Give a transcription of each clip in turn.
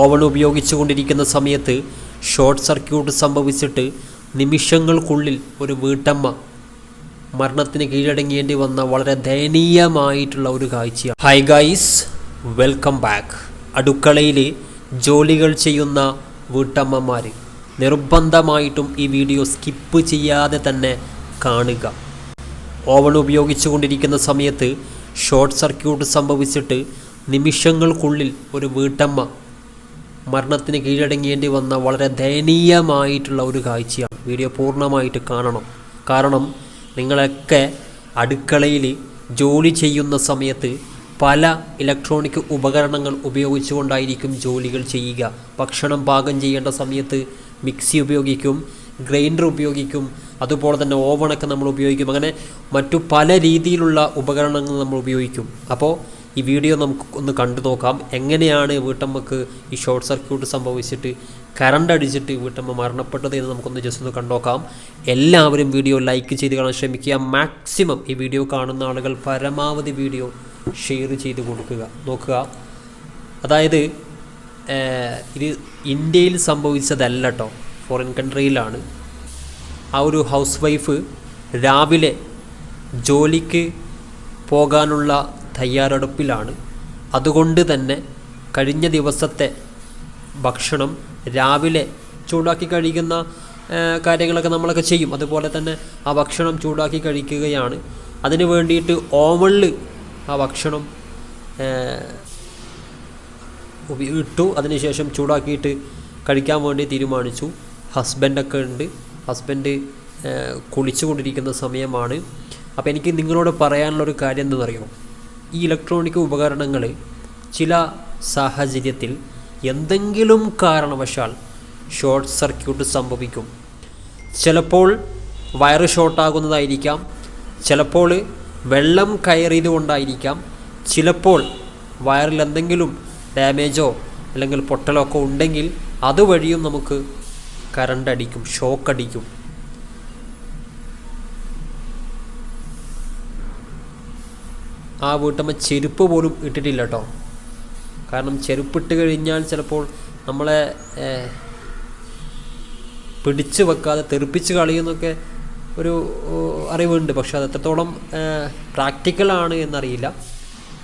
Oven ഉപയോഗിച്ചുകൊണ്ടിരിക്കുന്ന സമയത്ത് short circuit സംഭവിച്ചിട്ട് നിമിഷങ്ങൾക്കുള്ളിൽ ഒരു വീട്ടമ്മ മരണത്തിന് കീഴടങ്ങേണ്ടി വന്ന വളരെ ദയനീയമായിട്ടുള്ള ഒരു കാഴ്ചയാണ്. ഹൈ ഗൈസ് വെൽക്കം ബാക്ക് അടുക്കളയിൽ ജോലികൾ ചെയ്യുന്ന വീട്ടമ്മമാർ നിർബന്ധമായിട്ടും ഈ വീഡിയോ സ്കിപ്പ് ചെയ്യാതെ തന്നെ കാണുക. ഓവൺ ഉപയോഗിച്ചുകൊണ്ടിരിക്കുന്ന സമയത്ത് ഷോർട്ട് സർക്യൂട്ട് സംഭവിച്ചിട്ട് നിമിഷങ്ങൾക്കുള്ളിൽ ഒരു വീട്ടമ്മ മരണത്തിന് കീഴടങ്ങേണ്ടി വന്ന വളരെ ദയനീയമായിട്ടുള്ള ഒരു കാഴ്ചയാണ്. വീഡിയോ പൂർണമായിട്ട് കാണണം. കാരണം നിങ്ങളൊക്കെ അടുക്കളയിൽ ജോലി ചെയ്യുന്ന സമയത്ത് പല ഇലക്ട്രോണിക് ഉപകരണങ്ങൾ ഉപയോഗിച്ചുകൊണ്ടായിരിക്കും ജോലികൾ ചെയ്യുക. ഭക്ഷണം പാകം ചെയ്യേണ്ട സമയത്ത് മിക്സി ഉപയോഗിക്കും ഗ്രൈൻഡർ ഉപയോഗിക്കും അതുപോലെ തന്നെ ഓവണൊക്കെ നമ്മൾ ഉപയോഗിക്കും. അങ്ങനെ മറ്റു പല രീതിയിലുള്ള ഉപകരണങ്ങൾ നമ്മൾ ഉപയോഗിക്കും. അപ്പോൾ ഈ വീഡിയോ നമുക്ക് ഒന്ന് കണ്ടു നോക്കാം. എങ്ങനെയാണ് വീട്ടമ്മക്ക് ഈ ഷോർട്ട് സർക്യൂട്ട് സംഭവിച്ചിട്ട് കറണ്ട് അടിച്ചിട്ട് വീട്ടമ്മ മരണപ്പെട്ടത് എന്ന് നമുക്കൊന്ന് ജസ്റ്റ് ഒന്ന് കണ്ടുനോക്കാം എല്ലാവരും വീഡിയോ ലൈക്ക് ചെയ്ത് കാണാൻ ശ്രമിക്കുക. മാക്സിമം ഈ വീഡിയോ കാണുന്ന ആളുകൾ പരമാവധി വീഡിയോ ഷെയർ ചെയ്ത് കൊടുക്കുക. നോക്കുക. അതായത് ഇത് ഇന്ത്യയിൽ സംഭവിച്ചതല്ല കേട്ടോ ഫോറിൻ കൺട്രിയിലാണ് ആ ഒരു ഹൗസ് വൈഫ് രാവിലെ ജോലിക്ക് പോകാനുള്ള തയ്യാറെടുപ്പിലാണ്. അതുകൊണ്ട് തന്നെ കഴിഞ്ഞ ദിവസത്തെ ഭക്ഷണം രാവിലെ ചൂടാക്കി കഴിക്കുന്ന കാര്യങ്ങളൊക്കെ നമ്മളൊക്കെ ചെയ്യും. അതുപോലെ തന്നെ ആ ഭക്ഷണം ചൂടാക്കി കഴിക്കുകയാണ്. അതിന് വേണ്ടിയിട്ട് ഓവണിൽ ആ ഭക്ഷണം ഇട്ടു. അതിനുശേഷം ചൂടാക്കിയിട്ട് കഴിക്കാൻ വേണ്ടി തീരുമാനിച്ചു. ഹസ്ബൻഡൊക്കെ ഉണ്ട്. ഹസ്ബൻഡ് കുളിച്ചുകൊണ്ടിരിക്കുന്ന സമയമാണ്. അപ്പോൾ എനിക്ക് നിങ്ങളോട് പറയാനുള്ളൊരു കാര്യം എന്തെന്നറിയോ ഈ ഇലക്ട്രോണിക് ഉപകരണങ്ങൾ ചില സാഹചര്യത്തിൽ എന്തെങ്കിലും കാരണവശാൽ ഷോർട്ട് സർക്യൂട്ട് സംഭവിക്കും. ചിലപ്പോൾ വയറ് ഷോർട്ടാകുന്നതായിരിക്കാം ചിലപ്പോൾ വെള്ളം കയറിയതുകൊണ്ടായിരിക്കാം ചിലപ്പോൾ വയറിൽ എന്തെങ്കിലും ഡാമേജോ അല്ലെങ്കിൽ പൊട്ടലോ ഒക്കെ ഉണ്ടെങ്കിൽ അതുവഴിയും നമുക്ക് കറണ്ട് അടിക്കും ഷോക്ക് അടിക്കും. ആ വീട്ടമ്മ ചെരുപ്പ് പോലും ഇട്ടിട്ടില്ല കേട്ടോ. കാരണം ചെരുപ്പിട്ട് കഴിഞ്ഞാൽ ചിലപ്പോൾ നമ്മളെ പിടിച്ചു വെക്കാതെ തെറിപ്പിച്ച് കളിയെന്നൊക്കെ ഒരു അറിവുണ്ട്. പക്ഷെ അത് എത്രത്തോളം പ്രാക്ടിക്കലാണ് എന്നറിയില്ല.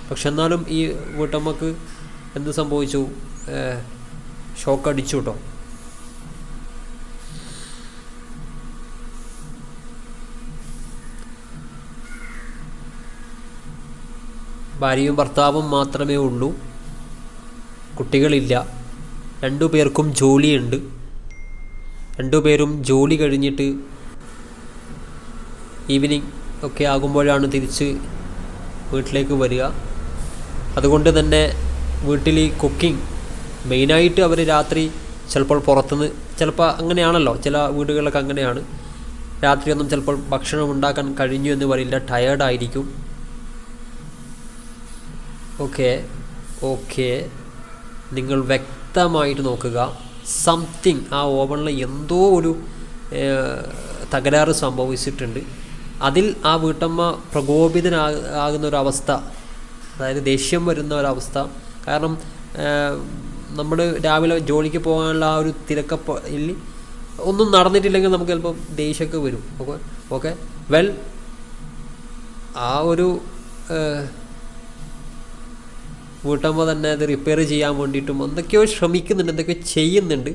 പക്ഷെ എന്നാലും ഈ വീട്ടമ്മക്ക് എന്ത് സംഭവിച്ചു? ഷോക്ക് അടിച്ചു കേട്ടോ. ഭാര്യയും ഭർത്താവും മാത്രമേ ഉള്ളൂ. കുട്ടികളില്ല. രണ്ടു പേർക്കും ജോലിയുണ്ട്. രണ്ടുപേരും ജോലി കഴിഞ്ഞിട്ട് ഈവനിങ് ഒക്കെ ആകുമ്പോഴാണ് തിരിച്ച് വീട്ടിലേക്ക് വരിക. അതുകൊണ്ട് തന്നെ വീട്ടിൽ ഈ കുക്കിംഗ് മെയിനായിട്ട് അവർ രാത്രി ചിലപ്പോൾ പുറത്തുനിന്ന് ചിലപ്പോൾ അങ്ങനെയാണല്ലോ ചില വീടുകളിലൊക്കെ അങ്ങനെയാണ്. രാത്രിയൊന്നും ചിലപ്പോൾ ഭക്ഷണം ഉണ്ടാക്കാൻ കഴിഞ്ഞു എന്ന് പറയില്ല ടയേർഡായിരിക്കും ഓക്കെ ഓക്കെ നിങ്ങൾ വ്യക്തമായിട്ട് നോക്കുക. സംതിങ് ആ ഓവണിൽ എന്തോ ഒരു തകരാറ് സംഭവിച്ചിട്ടുണ്ട്. അതിൽ ആ വീട്ടമ്മ പ്രകോപിതനാകുന്ന ഒരവസ്ഥ അതായത് ദേഷ്യം വരുന്ന ഒരവസ്ഥ കാരണം നമ്മൾ രാവിലെ ജോലിക്ക് പോകാനുള്ള ആ ഒരു തിരക്കയിൽ ഒന്നും നടന്നിട്ടില്ലെങ്കിൽ നമുക്ക് ചിലപ്പോൾ ദേഷ്യമൊക്കെ വരും. Okay okay. വെൽ ആ ഒരു വീട്ടമ്മ തന്നെ അത് റിപ്പയർ ചെയ്യാൻ വേണ്ടിയിട്ടും എന്തൊക്കെയോ ശ്രമിക്കുന്നുണ്ട് എന്തൊക്കെയോ ചെയ്യുന്നുണ്ട്.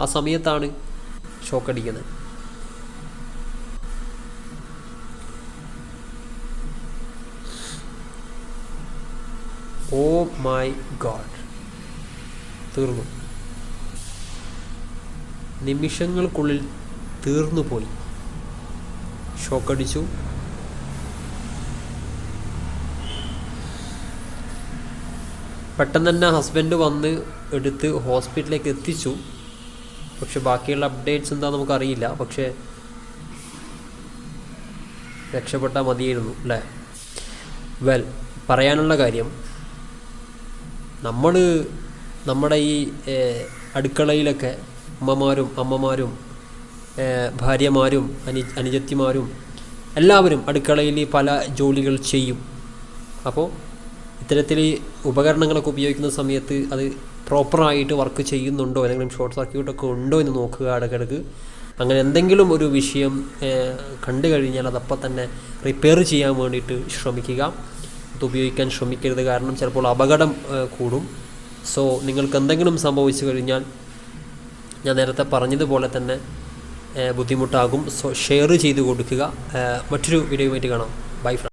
ആ സമയത്താണ് ഷോക്ക് അടിക്കുന്നത്. ഓ മൈ ഗോഡ് തീർന്നു. നിമിഷങ്ങൾക്കുള്ളിൽ തീർന്നു പോയി ഷോക്കടിച്ചു പെട്ടെന്ന് തന്നെ ഹസ്ബൻഡ് വന്ന് എടുത്ത് ഹോസ്പിറ്റലിലേക്ക് എത്തിച്ചു. പക്ഷെ ബാക്കിയുള്ള അപ്ഡേറ്റ്സ് എന്താ നമുക്കറിയില്ല. പക്ഷേ രക്ഷപ്പെട്ടാൽ മതിയായിരുന്നു അല്ലേ? വെൽ പറയാനുള്ള കാര്യം. നമ്മൾ നമ്മുടെ ഈ അടുക്കളയിലൊക്കെ അമ്മമാരും അമ്മമാരും ഭാര്യമാരും അനി അനുജത്തിമാരും എല്ലാവരും അടുക്കളയിൽ പല ജോലികൾ ചെയ്യും. അപ്പോൾ ഇത്തരത്തിൽ ഉപകരണങ്ങളൊക്കെ ഉപയോഗിക്കുന്ന സമയത്ത് അത് പ്രോപ്പറായിട്ട് വർക്ക് ചെയ്യുന്നുണ്ടോ? എന്തെങ്കിലും ഷോർട്ട് സർക്യൂട്ടൊക്കെ ഉണ്ടോ എന്ന് നോക്കുക ഇടയ്ക്കിടയ്ക്ക് അങ്ങനെ എന്തെങ്കിലും ഒരു വിഷയം കണ്ടു കഴിഞ്ഞാൽ അതപ്പം തന്നെ റിപ്പയർ ചെയ്യാൻ വേണ്ടിയിട്ട് ശ്രമിക്കുക. അത് ഉപയോഗിക്കാൻ ശ്രമിക്കരുത്. കാരണം ചിലപ്പോൾ അപകടം കൂടും. സോ നിങ്ങൾക്ക് എന്തെങ്കിലും സംഭവിച്ചു കഴിഞ്ഞാൽ ഞാൻ നേരത്തെ പറഞ്ഞതുപോലെ തന്നെ ബുദ്ധിമുട്ടാകും. സോ ഷെയർ ചെയ്ത് കൊടുക്കുക. മറ്റൊരു വീഡിയോ വീഡിയോയുമായിട്ട് കാണാം. By front